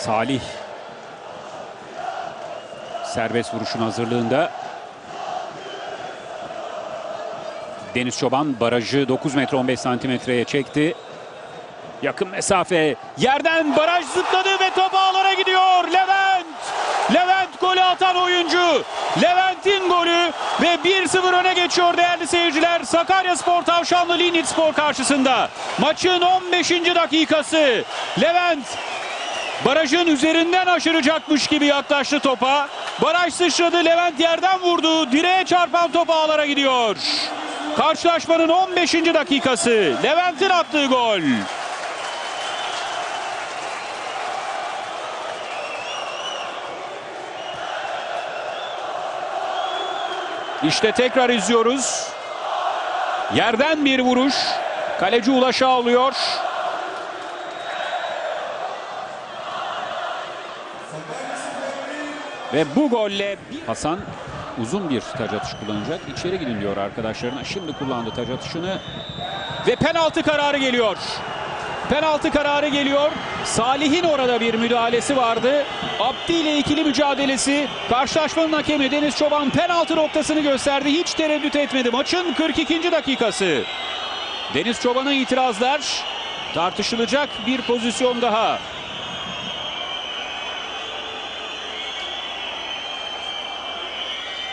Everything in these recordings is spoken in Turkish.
Salih serbest vuruşun hazırlığında. Deniz Çoban barajı 9 metre 15 santimetreye çekti. Yakın mesafe yerden baraj zıpladı ve top ağlara gidiyor. Levent! Levent golü atan oyuncu. Levent'in golü ve 1-0 öne geçiyor değerli seyirciler. Sakarya Spor Tavşanlı Linit Spor karşısında. Maçın 15. dakikası. Levent barajın üzerinden aşıracakmış gibi yaklaştı topa. Baraj sıçradı. Levent yerden vurdu. Direğe çarpan top ağlara gidiyor. Karşılaşmanın 15. dakikası. Levent'in attığı gol. İşte tekrar izliyoruz. Yerden bir vuruş. Kaleci Ulaş'a alıyor. Ve bu golle Hasan uzun bir taç atışı kullanacak. İçeri gidin diyor arkadaşlarına. Şimdi kullandı taç atışını. Ve penaltı kararı geliyor. Penaltı kararı geliyor. Salih'in orada bir müdahalesi vardı. Abdi ile ikili mücadelesi. Karşılaşmanın hakemi Deniz Çoban penaltı noktasını gösterdi. Hiç tereddüt etmedi. Maçın 42. dakikası. Deniz Çoban'a itirazlar. Tartışılacak bir pozisyon daha.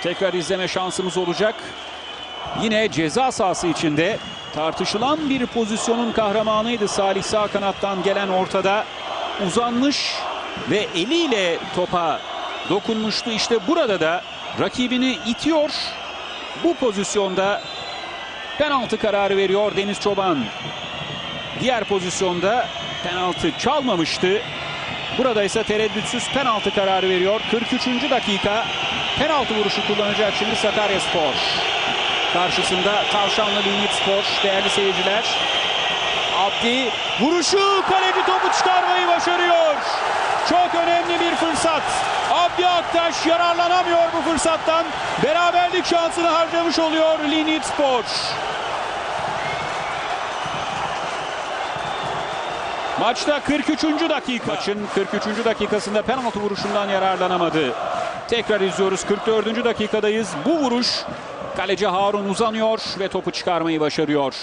Tekrar izleme şansımız olacak. Yine ceza sahası içinde tartışılan bir pozisyonun kahramanıydı Salih sağ kanattan gelen ortada. Uzanmış ve eliyle topa dokunmuştu. İşte burada da rakibini itiyor. Bu pozisyonda penaltı kararı veriyor Deniz Çoban. Diğer pozisyonda penaltı çalmamıştı. Burada ise tereddütsüz penaltı kararı veriyor. 43. dakika penaltı vuruşu kullanacak şimdi Sakarya Spor. Karşısında Tavşanlı Linyit Spor değerli seyirciler. Abdi vuruşu kaleci topu çıkarmayı başarıyor. Çok önemli bir fırsat. Abdi Aktaş yararlanamıyor bu fırsattan. Beraberlik şansını harcamış oluyor Linyit Spor. Maçta 43. dakika. Maçın 43. dakikasında penaltı vuruşundan yararlanamadı. Tekrar izliyoruz. 44. dakikadayız. Bu vuruş kaleci Harun uzanıyor ve topu çıkarmayı başarıyor.